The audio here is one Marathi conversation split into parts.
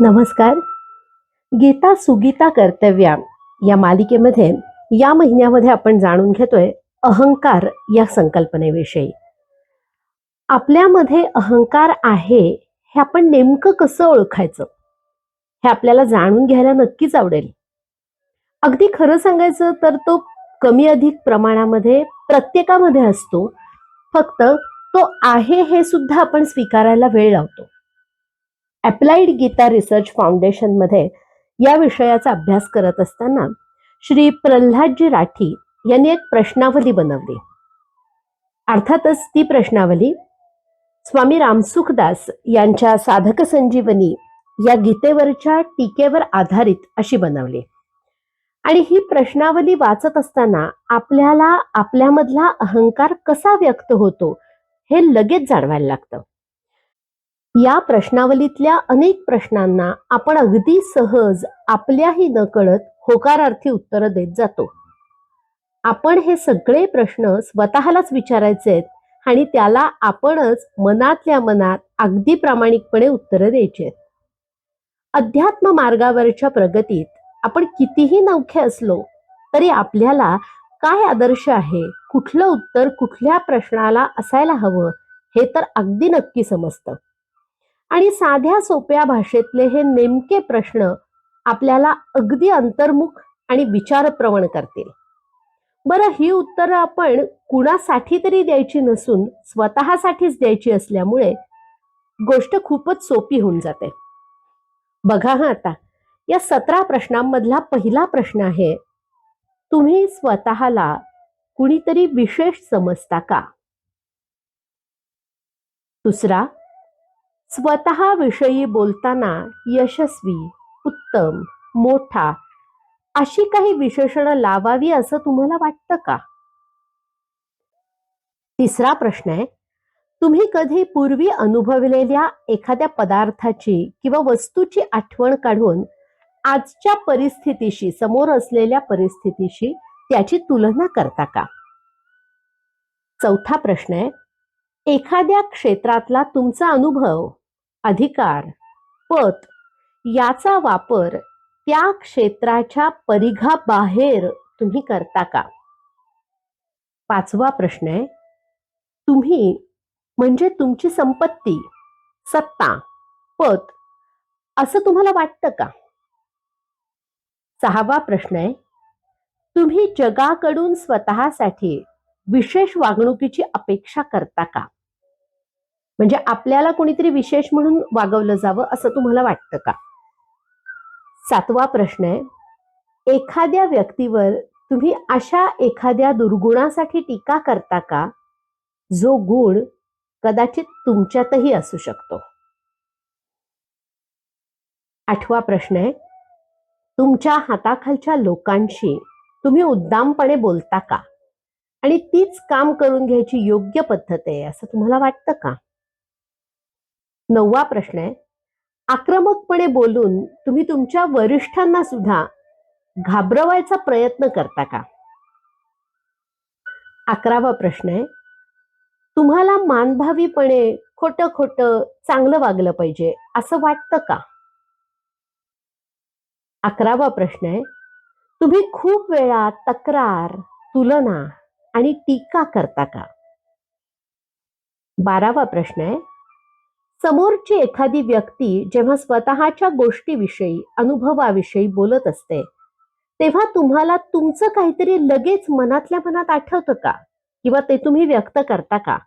नमस्कार. गीता सुगीता कर्तव्या या मालिकेमध्ये या महिन्यामध्ये आपण जाणून घेतोय अहंकार या संकल्पनेविषयी. आपल्यामध्ये अहंकार आहे हे आपण नेमकं कसं ओळखायचं? हे आपल्याला जाणून घ्यायला नक्कीच आवडेल. अगदी खरं सांगायचं तर तो कमी अधिक प्रमाणामध्ये प्रत्येकामध्ये असतो. फक्त तो आहे हे सुद्धा आपण स्वीकारायला वेळ लावतो. अप्लाइड गीता रिसर्च फाउंडेशनमध्ये या विषयाचा अभ्यास करत असताना श्री प्रल्हादजी राठी यांनी एक प्रश्नावली बनवली. अर्थातच ती प्रश्नावली स्वामी रामसुखदास यांच्या साधक संजीवनी या गीतेवरच्या टीकेवर आधारित अशी बनवली. आणि ही प्रश्नावली वाचत असताना आपल्याला आपल्यामधला अहंकार कसा व्यक्त होतो हे लगेच जाणवायला लागतं. या प्रश्नावलीतल्या अनेक प्रश्नांना आपण अगदी सहज आपल्याही नकळत होकारार्थी उत्तरं देत जातो. आपण हे सगळे प्रश्न स्वतःलाच विचारायचे आहेत आणि त्याला आपणच मनातल्या मनात अगदी प्रामाणिकपणे उत्तरं द्यायची आहेत. अध्यात्म मार्गावरच्या प्रगतीत आपण कितीही नवखे असलो तरी आपल्याला काय आदर्श आहे कुठलं उत्तर कुठल्या प्रश्नाला असायला हवं हे तर अगदी नक्की समजतं. आणि साध्या सोप्या भाषेतले हे नेमके प्रश्न आपल्याला अगदी अंतर्मुख आणि विचारप्रवण करतील. बरं ही उत्तरं आपण कुणासाठी तरी द्यायची नसून स्वतःसाठीच द्यायची असल्यामुळे गोष्ट खूपच सोपी होऊन जाते. बघा हा आता या सतरा प्रश्नांमधला पहिला प्रश्न आहे तुम्ही स्वतःला कुणीतरी विशेष समजता का? दुसरा स्वतःविषयी बोलताना यशस्वी उत्तम मोठा अशी काही विशेषणं लावावी असं तुम्हाला वाटतं का? तिसरा प्रश्न आहे. तुम्ही कधी पूर्वी अनुभवलेल्या एखाद्या पदार्थाची किंवा वस्तूची आठवण काढून आजच्या परिस्थितीशी समोर असलेल्या परिस्थितीशी त्याची तुलना करता का? चौथा प्रश्न आहे. एखाद्या क्षेत्रातला तुमचा अनुभव अधिकार पत याचा वापर त्या क्षेत्राच्या परिघाबाहेर तुम्ही करता का? पाचवा प्रश्न आहे तुम्ही म्हणजे तुमची संपत्ती सत्ता पत असं तुम्हाला वाटतं का? सहावा प्रश्न आहे तुम्ही जगाकडून स्वतःसाठी विशेष वागणुकीची अपेक्षा करता का? म्हणजे आपल्याला कोणीतरी विशेष म्हणून वागवलं जावं असं तुम्हाला वाटतं का? सातवा प्रश्न आहे. एखाद्या व्यक्तीवर तुम्ही अशा एखाद्या दुर्गुणासाठी टीका करता का? जो गुण कदाचित तुमच्यातही असू शकतो. आठवा प्रश्न आहे. तुमच्या हाताखालच्या लोकांशी तुम्ही उद्दामपणे बोलता का? आणि तीच काम करून घ्यायची योग्य पद्धत आहे असं तुम्हाला वाटतं का? नववा प्रश्न आहे. आक्रमकपणे बोलून तुम्ही तुमच्या वरिष्ठांना सुद्धा घाबरवायचा प्रयत्न करता का? अकरावा प्रश्न आहे. तुम्हाला मानभावीपणे खोटं खोटं चांगलं वागलं पाहिजे असं वाटतं का? अकरावा प्रश्न आहे. तुम्ही खूप वेळा तक्रार तुलना आणि टीका करता का? बारावा प्रश्न आहे. समोरची एखादी व्यक्ती जेव्हा स्वतःच्या गोष्टीविषयी अनुभवाविषयी बोलत असते तेव्हा तुम्हाला तुमचं काहीतरी लगेच मनातल्या मनात आठवतं का? किंवा ते तुम्ही व्यक्त करता का?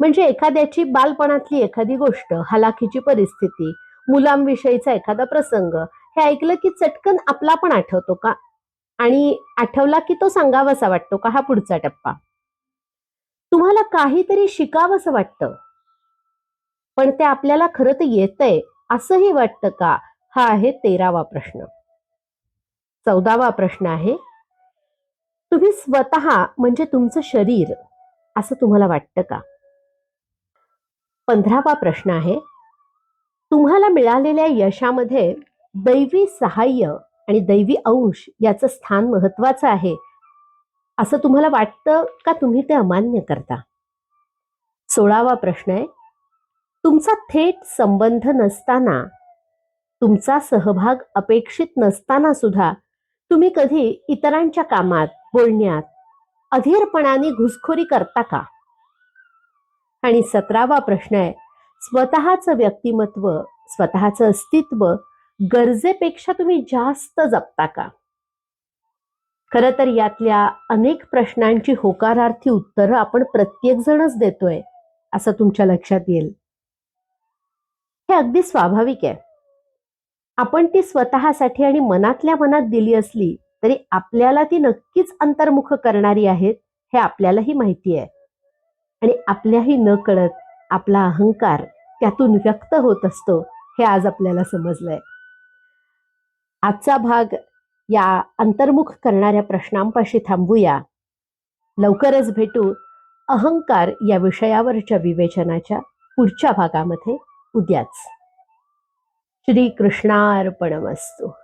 म्हणजे एखाद्याची बालपणातली एखादी गोष्ट हलाखीची परिस्थिती मुलांविषयीचा एखादा प्रसंग हे ऐकलं की चटकन आपला पण आठवतो का? आणि आठवला की तो सांगावासा वाटतो का? हा पुढचा टप्पा. तुम्हाला काहीतरी शिकावंसं वाटतं. पण ते आपल्याला खरं तर येतंय असंही वाटतं का? हा आहे तेरावा प्रश्न. चौदावा प्रश्न आहे तुम्ही स्वतः म्हणजे तुमचं शरीर असं तुम्हाला वाटतं का? पंधरावा प्रश्न आहे तुम्हाला मिळालेल्या यशामध्ये दैवी सहाय्य आणि दैवी अंश याचं स्थान महत्वाचं आहे असं तुम्हाला वाटतं का तुम्ही ते अमान्य करता? सोळावा प्रश्न आहे तुमचा थेट संबंध नसताना तुमचा सहभाग अपेक्षित नसताना सुद्धा तुम्ही कधी इतरांच्या कामात बोलण्यात अधीरपणाने घुसखोरी करता का? आणि सतरावा प्रश्न आहे स्वतःचं व्यक्तिमत्व स्वतःचं अस्तित्व गरजेपेक्षा तुम्ही जास्त जपता का? खरं तर यातल्या अनेक प्रश्नांची होकारार्थी उत्तरं आपण प्रत्येकजणच देतोय असं तुमच्या लक्षात येईल. हे अगदी स्वाभाविक आहे. आपण ती स्वतःसाठी आणि मनातल्या मनात दिली असली तरी आपल्याला ती नक्कीच अंतर्मुख करणारी आहेत हे आपल्यालाही माहिती आहे. आणि आपल्याही न कळत आपला अहंकार त्यातून व्यक्त होत असतो हे आज आपल्याला समजलंय. आजचा भाग या अंतर्मुख करणाऱ्या प्रश्नांपाशी थांबूया. लवकरच भेटू अहंकार या विषयावरच्या विवेचनाच्या पुढच्या भागामध्ये. उद्याच. श्री कृष्णार्पणमस्तू